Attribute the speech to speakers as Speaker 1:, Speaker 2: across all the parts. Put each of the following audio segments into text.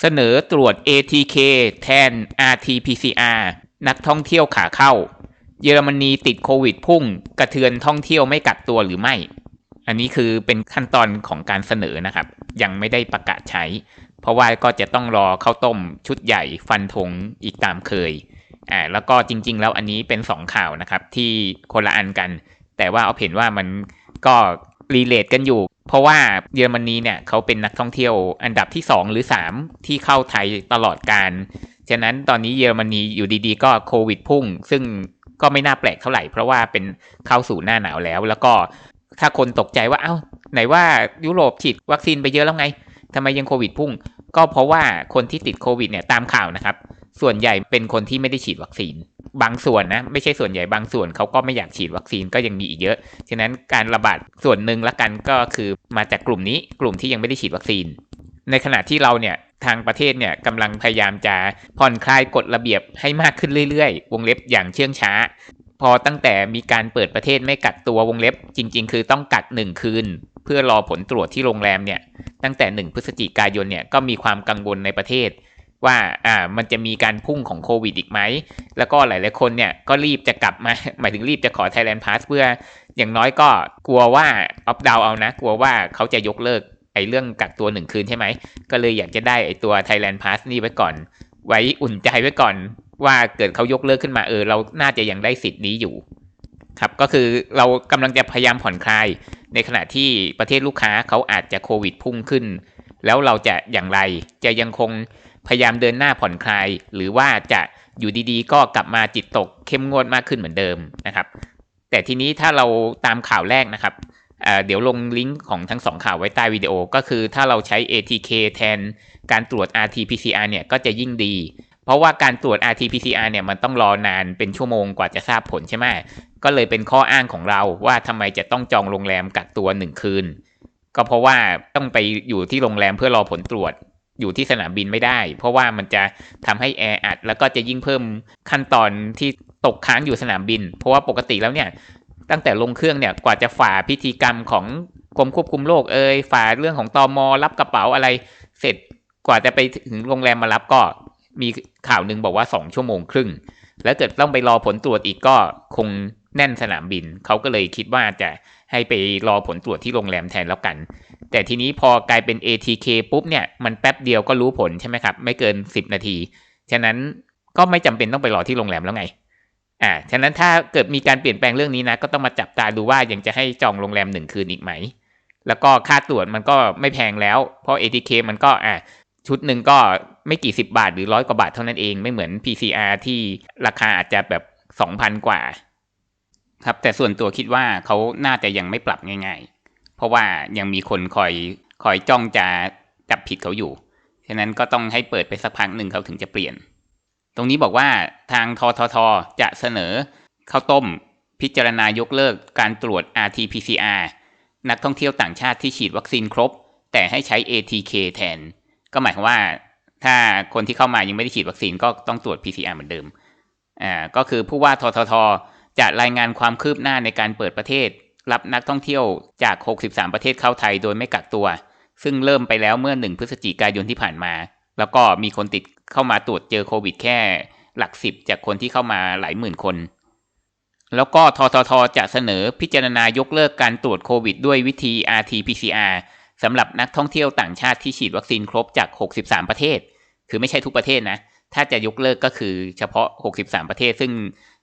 Speaker 1: เสนอตรวจ ATK แทน RT-PCR นักท่องเที่ยวขาเข้า เยอรมนีติดโควิดพุ่ง กระเทือนท่องเที่ยวไม่กักตัวหรือไม่ อันนี้คือเป็นขั้นตอนของการเสนอนะครับ ยังไม่ได้ประกาศใช้ เพราะว่าก็จะต้องรอเข้าต้มชุดใหญ่ฟันธงอีกตามเคยอ่าแล้วก็จริง ๆ แล้วอันนี้เป็นสองข่าวนะครับที่คนละอันกัน แต่ว่าเอาเห็นว่ามันก็รีเลทกันอยู่ เพราะว่าเยอรมนีเนี่ยเขาเป็นนักท่องเที่ยวอันดับที่ 2 หรือ 3 ที่เข้าไทยตลอดการ ฉะนั้นตอนนี้เยอรมนีอยู่ดีๆ ก็โควิดพุ่ง ซึ่งก็ไม่น่าแปลกเท่าไหร่ เพราะว่าเป็นเข้าสู่หน้าหนาวแล้ว แล้วก็ถ้าคนตกใจว่าเอา้า ไหนว่ายุโรปฉีดวัคซีนไปเยอะแล้วไงทำไมยังโควิดพุ่ง ก็เพราะว่าคนที่ติดโควิดเนี่ยตามข่าวนะครับ ส่วนใหญ่เป็นคนที่ไม่ได้ฉีดวัคซีน บางส่วนนะ ไม่ใช่ส่วนใหญ่บางส่วนเขาก็ไม่อยากฉีดวัคซีนก็ยังมีอีกเยอะ ฉะนั้นการระบาดส่วนหนึ่งละกันก็คือมาจากกลุ่มนี้กลุ่มที่ยังไม่ได้ฉีดวัคซีน ในขณะที่เราเนี่ยทางประเทศเนี่ยกำลังพยายามจะผ่อนคลายกฎระเบียบให้มากขึ้นเรื่อยๆ วงเล็บอย่างเชื่องช้า พอตั้งแต่มีการเปิดประเทศไม่กักตัววงเล็บ จริง ๆ คือต้องกักหนึ่งคืน เพื่อรอผลตรวจที่โรงแรมเนี่ยตั้งแต่หนึ่งพฤศจิกายนเนี่ยก็มีความกังวลในประเทศ ว่าอ่ามันจะมีการพุ่งของโควิดอีกไหม แล้วก็หลายๆคนเนี่ยก็รีบจะกลับมา หมายถึงรีบจะขอ Thailand Pass เพื่ออย่างน้อยก็กลัวว่าออฟดาวเอานะ กลัวว่าเขาจะยกเลิกไอ้เรื่องกักตัวหนึ่งคืนใช่ไหม ก็เลยอยากจะได้ไอ้ตัว Thailand Pass นี่ไว้ก่อน ไว้อุ่นใจไว้ก่อน ว่าเกิดเขายกเลิกขึ้นมาเออเราน่าจะยังได้สิทธิ์นี้อยู่ ครับก็คือเรากำลังจะพยายามผ่อนคลาย ในขณะที่ประเทศลูกค้าเขาอาจจะโควิดพุ่งขึ้น แล้วเราจะอย่างไรจะยังคง พยายามเดินหน้าผ่อนคลาย หรือว่าจะอยู่ดีๆ ก็กลับมาจิตตกเข้มงวดมากขึ้นเหมือนเดิมนะครับ แต่ทีนี้ถ้าเราตามข่าวแรกนะครับเดี๋ยวลงลิงก์ของทั้งสองข่าวไว้ใต้วิดีโอ ก็คือถ้าเราใช้ ATK แทนการตรวจ RT-PCR เนี่ยก็จะยิ่งดี เพราะว่าการตรวจ RT-PCR เนี่ยมันต้องรอนานเป็นชั่วโมงกว่าจะทราบผลใช่ไหมก็เลยเป็นข้ออ้างของเราว่าทำไมจะต้องจองโรงแรมกักตัวหนึ่งคืน ก็เพราะว่าต้องไปอยู่ที่โรงแรมเพื่อรอผลตรวจ อยู่ที่สนามบินไม่ได้ เพราะว่ามันจะทำให้แออัด แล้วก็จะยิ่งเพิ่มขั้นตอนที่ตกค้างอยู่สนามบิน เพราะว่าปกติแล้วเนี่ยตั้งแต่ลงเครื่องเนี่ยกว่าจะฝ่าพิธีกรรมของกรมควบคุมโรคเอ่ยฝ่าเรื่องของตอมอรับกระเป๋าอะไร เสร็จกว่าจะไปถึงโรงแรมมารับก็มีข่าวหนึ่งบอกว่าสองชั่วโมงครึ่ง แล้วเกิดต้องไปรอผลตรวจอีกก็คงแน่นสนามบิน เขาก็เลยคิดว่าจะ ให้ไปรอผลตรวจที่โรงแรมแทนแล้วกัน แต่ทีนี้พอกลายเป็น ATK ปุ๊บเนี่ยมันแป๊บเดียวก็รู้ผลใช่ไหมครับ ไม่เกิน 10 นาที ฉะนั้นก็ไม่จำเป็นต้องไปรอที่โรงแรมแล้วไงอ่าฉะนั้นถ้าเกิดมีการเปลี่ยนแปลงเรื่องนี้นะ ก็ต้องมาจับตาดูว่ายังจะให้จองโรงแรมหนึ่งคืนอีกไหม แล้วก็ค่าตรวจมันก็ไม่แพงแล้ว เพราะ ATK มันก็อ่าชุดหนึ่งก็ไม่กี่สิบบาทหรือร้อยกว่าบาทเท่านั้นเองไม่เหมือน PCR ที่ราคาอาจจะแบบสองพันกว่า ครับ แต่ส่วนตัวคิดว่าเขาน่าจะยังไม่ปรับง่าย ๆ เพราะว่ายังมีคนคอยคอยจ้องจะจับผิดเขาอยู่ฉะนั้นก็ต้องให้เปิดไปสักพักหนึ่งเขาถึงจะเปลี่ยน ตรงนี้บอกว่าทางทททจะเสนอข้าวต้มพิจารณายกเลิกการตรวจ RT-PCR นักท่องเที่ยวต่างชาติที่ฉีดวัคซีนครบ แต่ให้ใช้ ATK แทน ก็หมายความว่า ถ้าคนที่เข้ามายังไม่ได้ฉีดวัคซีนก็ต้องตรวจ PCR เหมือนเดิม อ่า ก็คือผู้ว่าททท จะรายงานความคืบหน้าในการเปิดประเทศ รับนักท่องเที่ยวจาก 63 ประเทศเข้าไทยโดยไม่กักตัว ซึ่งเริ่มไปแล้วเมื่อ 1 พฤศจิกายนที่ผ่านมา แล้วก็มีคนติดเข้ามาตรวจเจอโควิดแค่หลักสิบจากคนที่เข้ามาหลายหมื่นคน แล้วก็ทททจะเสนอพิจารณายกเลิกการตรวจโควิดด้วยวิธี RT-PCR สำหรับนักท่องเที่ยวต่างชาติที่ฉีดวัคซีนครบจาก 63 ประเทศ คือไม่ใช่ทุกประเทศนะ ถ้าจะยกเลิกก็คือเฉพาะ 63 ประเทศ ซึ่ง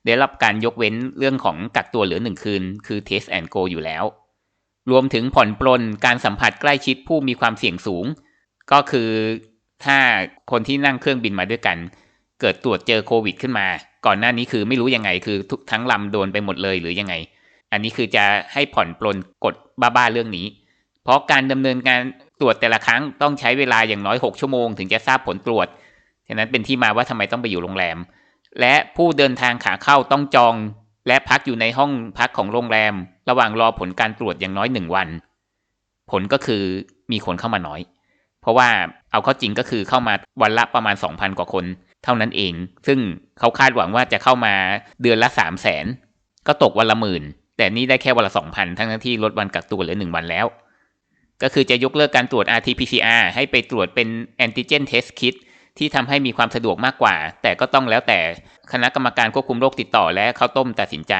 Speaker 1: ได้รับการยกเว้นเรื่องของกักตัวเหลือหนึ่งคืน คือ Test and Go อยู่แล้ว รวมถึงผ่อนปลนการสัมผัสใกล้ชิดผู้มีความเสี่ยงสูง ก็คือถ้าคนที่นั่งเครื่องบินมาด้วยกัน เกิดตรวจเจอโควิดขึ้นมา ก่อนหน้านี้คือไม่รู้ยังไงคือทั้งลำโดนไปหมดเลยหรือยังไง อันนี้คือจะให้ผ่อนปลนกฎบ้าๆเรื่องนี้ เพราะการดำเนินการตรวจแต่ละครั้งต้องใช้เวลาอย่างน้อย 6 ชั่วโมง ถึงจะทราบผลตรวจฉะนั้นเป็นที่มาว่าทำไมต้องไปอยู่โรงแรม และผู้เดินทางขาเข้าต้องจอง และพักอยู่ในห้องพักของโรงแรม ระหว่างรอผลการตรวจอย่างน้อยหนึ่งวัน ผลก็คือมีคนเข้ามาน้อย เพราะว่าเอาเข้าจริงก็คือเข้ามาวันละประมาณ 2,000 กว่าคน เท่านั้นเอง ซึ่งเขาคาดหวังว่าจะเข้ามาเดือนละ 3 0 0แสนก็ตกวันละหมื่น แต่นี่ได้แค่วันละ 2,000 ทั้งที่ลดวันกักตัวเหลือหนึ่งวันแล้ว ก็คือจะยกเลิกการตรวจ RT-PCR ให้ไปตรวจเป็น antigen test kit ที่ทำให้มีความสะดวกมากกว่า แต่ก็ต้องแล้วแต่คณะกรรมการควบคุมโรคติดต่อและเข้าต้มตัดสินใจ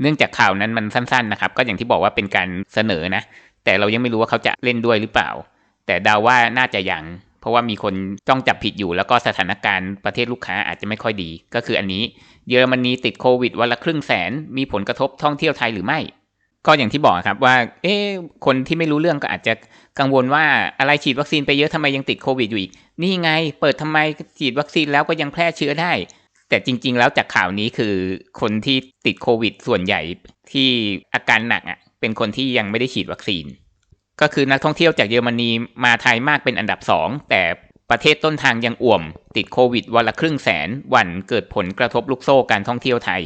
Speaker 1: เนื่องจากข่าวนั้นมันสั้นๆนะครับ ก็อย่างที่บอกว่าเป็นการเสนอนะ แต่เรายังไม่รู้ว่าเขาจะเล่นด้วยหรือเปล่า แต่เดาว่าน่าจะยังเพราะว่ามีคนจ้องจับผิดอยู่แล้วก็สถานการณ์ประเทศลูกค้าอาจจะไม่ค่อยดี ก็คืออันนี้ เยอรมนีติดโควิดวันละครึ่งแสน มีผลกระทบท่องเที่ยวไทยหรือไม่ ก็อย่างที่บอกครับว่า เอ๊คนที่ไม่รู้เรื่องก็อาจจะกังวลว่าอะไรฉีดวัคซีนไปเยอะทำไมยังติดโควิดอยู่อีก นี่ไงเปิดทำไมฉีดวัคซีนแล้วก็ยังแพร่เชื้อได้ แต่จริง ๆ แล้วจากข่าวนี้คือคนที่ติดโควิด ส่วนใหญ่ที่อาการหนักอะเป็นคนที่ยังไม่ได้ฉีดวัคซีน ก็คือนักท่องเที่ยวจากเยอรมนีมาไทยมากเป็นอันดับสองแต่ประเทศต้นทางยังอ่วม ติดโควิดวันละครึ่งแสนวันเกิดผลกระทบลูกโซ่การท่องเที่ยวไทย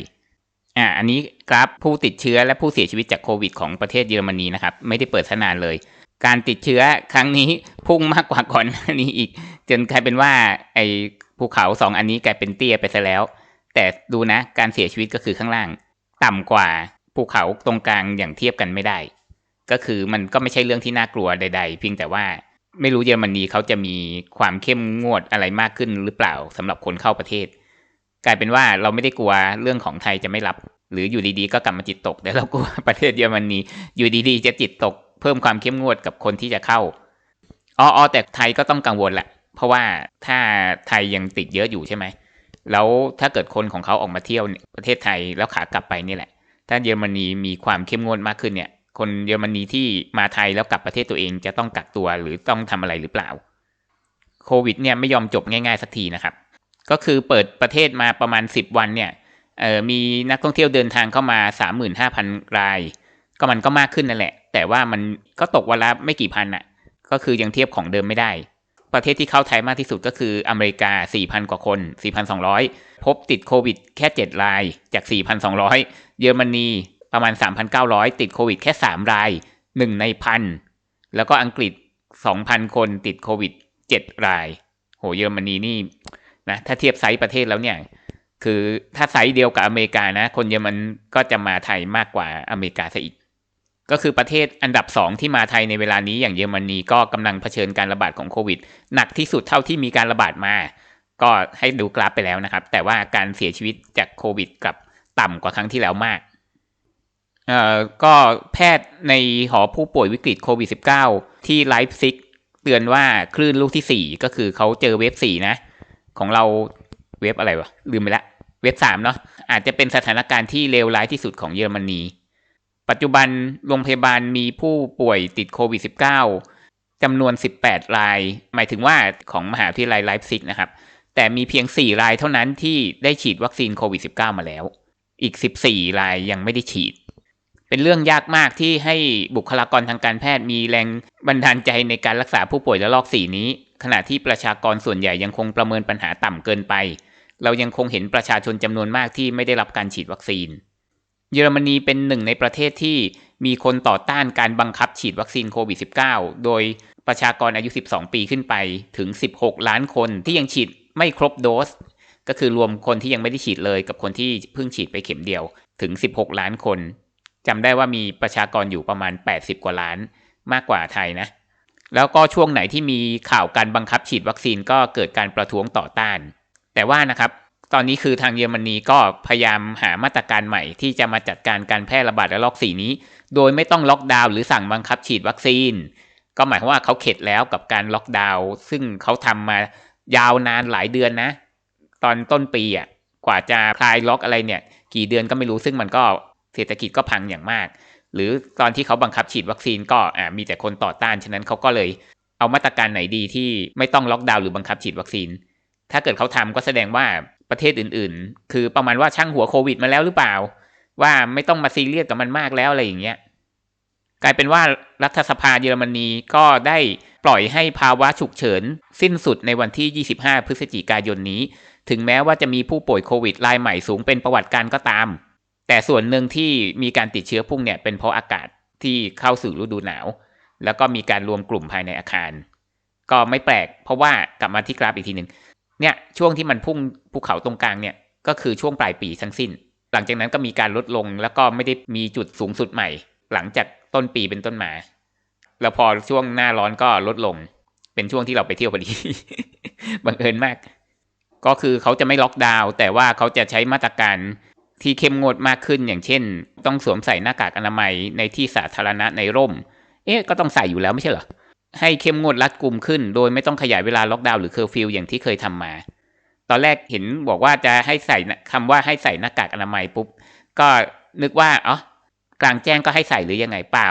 Speaker 1: อ่าอันนี้กราฟผู้ติดเชื้อและผู้เสียชีวิตจากโควิดของประเทศเยอรมนีนะครับ ไม่ได้เปิดสนานเลย การติดเชื้อครั้งนี้พุ่งมากกว่าก่อนนี้อีก จนกลายเป็นว่าไอ้ภูเขาสองอันนี้กลายเป็นเตี้ยไปซะแล้ว แต่ดูนะการเสียชีวิตก็คือข้างล่าง ต่ำกว่าภูเขาตรงกลางอย่างเทียบกันไม่ได้ ก็คือมันก็ไม่ใช่เรื่องที่น่ากลัวใด ๆ เพียงแต่ว่าไม่รู้เยอรมนีเขาจะมีความเข้มงวดอะไรมากขึ้นหรือเปล่าสำหรับคนเข้าประเทศ กลายเป็นว่าเราไม่ได้กลัวเรื่องของไทยจะไม่รับ หรืออยู่ดีๆก็กลับมาจิตตกแต่เรากลัวประเทศเยอรมนีอยู่ดีๆจะจิตตก เพิ่มความเข้มงวดกับคนที่จะเข้าอ๋อแต่ไทยก็ต้องกังวลแหละเพราะว่าถ้าไทยยังติดเยอะอยู่ใช่ไหมแล้วถ้าเกิดคนของเขาออกมาเที่ยวประเทศไทยแล้วขากลับไปนี่แหละ ถ้าเยอรมนีมีความเข้มงวดมากขึ้นเนี่ย คนเยอรมนีที่มาไทยแล้วกลับประเทศตัวเองจะต้องกักตัวหรือต้องทำอะไรหรือเปล่า โควิดเนี่ยไม่ยอมจบง่ายๆสักทีนะครับ ก็คือเปิดประเทศมาประมาณ 10 วันเนี่ยมีนักท่องเที่ยวเดินทางเข้ามา 35,000 ราย ก็มันก็มากขึ้นนั่นแหละ แต่ว่ามันก็ตกวันละไม่กี่พันอะ่ะก็คือยังเทียบของเดิมไม่ได้ ประเทศที่เข้าไทยมากที่สุดก็คืออเมริกา 4,000 กว่าคน 4,200 พบติดโควิดแค่ 7 รายจาก 4,200 เยอรมนีประมาณ 3,900 ติดโควิดแค่ 3 ราย 1 ในพันแล้วก็อังกฤษ 2,000 คนติดโควิด 7 ราย โหเยอรมนีนี่ นะถ้าเทียบไซส์ประเทศแล้วเนี่ย คือถ้าไซส์เดียวกับอเมริกานะ คนเยอรมันก็จะมาไทยมากกว่าอเมริกาซะอีก ก็คือประเทศอันดับสองที่มาไทยในเวลานี้อย่างเยอรมนีก็กำลังเผชิญการระบาดของโควิด หนักที่สุดเท่าที่มีการระบาดมา ก็ให้ดูกราฟไปแล้วนะครับ แต่ว่าการเสียชีวิตจากโควิดกับต่ำกว่าครั้งที่แล้วมากเอ่อก็แพทย์ในหอผู้ป่วยวิกฤตโควิด -19 ที่ไลฟ์ซิกเตือนว่าคลื่นลูกที่สี่ก็คือเขาเจอเวฟสี่นะ ของเราเวฟอะไรวะลืมไปละเวฟสามเนาะอาจจะเป็นสถานการณ์ที่เลวร้ายที่สุดของเยอรมนี ปัจจุบันโรงพยาบาลมีผู้ป่วยติดโควิด -19 จำนวน 18 ราย หมายถึงว่าของมหาวิทยาลัยไลฟ์ซิกนะครับ แต่มีเพียง 4 รายเท่านั้นที่ได้ฉีดวัคซีนโควิด -19 มาแล้ว อีก 14 รายยังไม่ได้ฉีด เป็นเรื่องยากมากที่ให้บุคลากรทางการแพทย์มีแรงบันดาลใจในการรักษาผู้ป่วยระลอกสี่นี้ ขณะที่ประชากรส่วนใหญ่ยังคงประเมินปัญหาต่ำเกินไป เรายังคงเห็นประชาชนจำนวนมากที่ไม่ได้รับการฉีดวัคซีน เยอรมนีเป็นหนึ่งในประเทศที่มีคนต่อต้านการบังคับฉีดวัคซีนโควิด -19 โดยประชากรอายุ 12 ปีขึ้นไปถึง 16 ล้านคนที่ยังฉีดไม่ครบโดส ก็คือรวมคนที่ยังไม่ได้ฉีดเลยกับคนที่เพิ่งฉีดไปเข็มเดียวถึง 16 ล้านคนจำได้ว่ามีประชากรอยู่ประมาณ 80 กว่าล้านมากกว่าไทยนะ แล้วก็ช่วงไหนที่มีข่าวการบังคับฉีดวัคซีนก็เกิดการประท้วงต่อต้าน แต่ว่านะครับ ตอนนี้คือทางเยอรมนีก็พยายามหามาตรการใหม่ที่จะมาจัดการการแพร่ระบาดระลอกสีนี้ โดยไม่ต้องล็อกดาวน์หรือสั่งบังคับฉีดวัคซีน ก็หมายความว่าเขาเข็ดแล้วกับการล็อกดาวน์ซึ่งเขาทำมายาวนานหลายเดือนนะ ตอนต้นปีอะกว่าจะคลายล็อกอะไรเนี่ย กี่เดือนก็ไม่รู้ซึ่งมันก็เศรษฐกิจก็พังอย่างมาก หรือตอนที่เขาบังคับฉีดวัคซีนก็มีแต่คนต่อต้าน ฉะนั้นเขาก็เลยเอามาตรการไหนดีที่ไม่ต้องล็อกดาวน์หรือบังคับฉีดวัคซีน ถ้าเกิดเขาทำก็แสดงว่าประเทศอื่นๆ คือประมาณว่าช่างหัวโควิดมาแล้วหรือเปล่า ว่าไม่ต้องมาซีเรียสกับมันมากแล้วอะไรอย่างเงี้ยกลายเป็นว่ารัฐสภาเยอรมนีก็ได้ปล่อยให้ภาวะฉุกเฉิน สิ้นสุดในวันที่ 25 พฤศจิกายนนี้ ถึงแม้ว่าจะมีผู้ป่วยโควิดรายใหม่สูงเป็นประวัติการก็ตาม แต่ส่วนหนึ่งที่มีการติดเชื้อพุ่งเนี่ยเป็นเพราะอากาศที่เข้าสู่ฤดูหนาว แล้วก็มีการรวมกลุ่มภายในอาคาร ก็ไม่แปลก เพราะว่ากลับมาที่กราฟอีกทีหนึ่งเนี่ยช่วงที่มันพุ่งภูเขาตรงกลางเนี่ยก็คือช่วงปลายปีทั้งสิ้น หลังจากนั้นก็มีการลดลงแล้วก็ไม่ได้มีจุดสูงสุดใหม่ หลังจากต้นปีเป็นต้นมา แล้วพอช่วงหน้าร้อนก็ลดลง เป็นช่วงที่เราไปเที่ยวพอดีบังเอิญมาก ก็คือเขาจะไม่ล็อกดาวน์แต่ว่าเขาจะใช้มาตรการ ที่เข้มงวดมากขึ้นอย่างเช่น ต้องสวมใส่หน้ากากอนามัยในที่สาธารณะในร่ม เอ๊ะก็ต้องใส่อยู่แล้วไม่ใช่เหรอให้เข้มงวดรัดกุมขึ้น โดยไม่ต้องขยายเวลาล็อกดาวน์หรือเคอร์ฟิวอย่างที่เคยทำมา ตอนแรกเห็นบอกว่าจะให้ใส่คำว่าให้ใส่หน้ากากอนามัยปุ๊บก็นึกว่าอ๋อกลางแจ้งก็ให้ใส่หรือยังไงเปล่า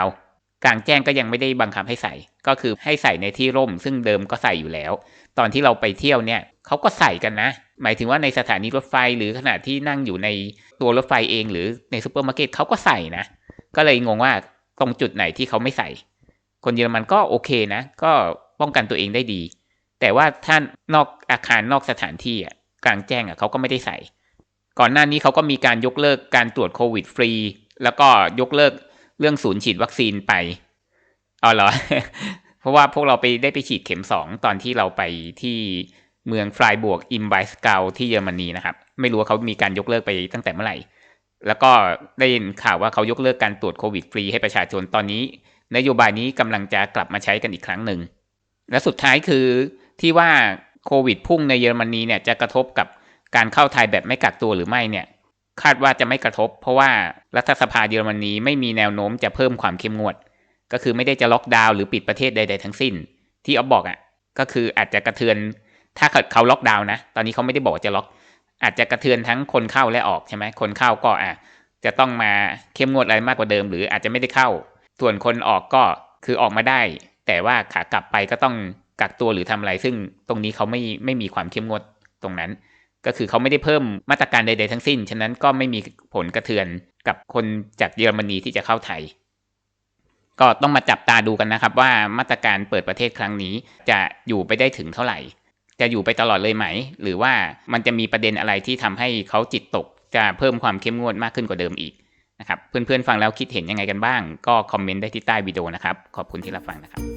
Speaker 1: กลางแจ้งก็ยังไม่ได้บังคับให้ใส่ ก็คือให้ใส่ในที่ร่ม ซึ่งเดิมก็ใส่อยู่แล้ว ตอนที่เราไปเที่ยวเนี่ย เขาก็ใส่กันนะ หมายถึงว่าในสถานีรถไฟหรือขณะที่นั่งอยู่ในตัวรถไฟเองหรือในซูเปอร์มาร์เก็ตเขาก็ใส่นะ ก็เลยงงว่าตรงจุดไหนที่เขาไม่ใส่ คนเยอรมันก็โอเคนะ ก็ป้องกันตัวเองได้ดี แต่ว่าถ้านอกอาคารนอกสถานที่อะกลางแจ้งอะเขาก็ไม่ได้ใส่ ก่อนหน้านี้เขาก็มีการยกเลิกการตรวจโควิดฟรี แล้วก็ยกเลิกเรื่องศูนย์ฉีดวัคซีนไปอ๋อเหรอ เพราะว่าพวกเราไปได้ไปฉีดเข็มสองตอนที่เราไปที่ เมืองฟรายบวกอิมไบสเกาที่เยอรมนีนะครับ ไม่รู้ว่าเขามีการยกเลิกไปตั้งแต่เมื่อไหร่ แล้วก็ได้ยินข่าวว่าเขายกเลิกการตรวจโควิดฟรีให้ประชาชนตอนนี้ นโยบายนี้กำลังจะกลับมาใช้กันอีกครั้งหนึ่ง และสุดท้ายคือที่ว่าโควิดพุ่งในเยอรมนีเนี่ยจะกระทบกับการเข้าไทยแบบไม่กักตัวหรือไม่เนี่ยคาดว่าจะไม่กระทบ เพราะว่ารัฐสภาเยอรมนีไม่มีแนวโน้มจะเพิ่มความเข้มงวด ก็คือไม่ได้จะล็อกดาวน์หรือปิดประเทศใด ๆ ทั้งสิ้น ที่เอาบอกอะก็คืออาจจะกระเทือน ถ้าเกิดเขาล็อกดาวน์นะ ตอนนี้เขาไม่ได้บอกจะล็อก อาจจะกระเทือนทั้งคนเข้าและออกใช่ไหมคนเข้าก็อะจะต้องมาเข้มงวดอะไรมากกว่าเดิม หรืออาจจะไม่ได้เข้า ส่วนคนออกก็คือออกมาได้ แต่ว่าขากลับไปก็ต้องกักตัวหรือทำอะไร ซึ่งตรงนี้เขาไม่ไม่มีความเข้มงวดตรงนั้น ก็คือเขาไม่ได้เพิ่มมาตรการใดๆทั้งสิ้น ฉะนั้นก็ไม่มีผลกระเทือนกับคนจากเยอรมนีที่จะเข้าไทย ก็ต้องมาจับตาดูกันนะครับ ว่ามาตรการเปิดประเทศครั้งนี้จะอยู่ไปได้ถึงเท่าไหร่ จะอยู่ไปตลอดเลยไหม หรือว่ามันจะมีประเด็นอะไรที่ทำให้เขาจิตตกจะเพิ่มความเข้มงวดมากขึ้นกว่าเดิมอีกนะครับเพื่อนๆฟังแล้วคิดเห็นยังไงกันบ้าง ก็คอมเมนต์ได้ที่ใต้วิดีโอนะครับ ขอบคุณที่รับฟังนะครับ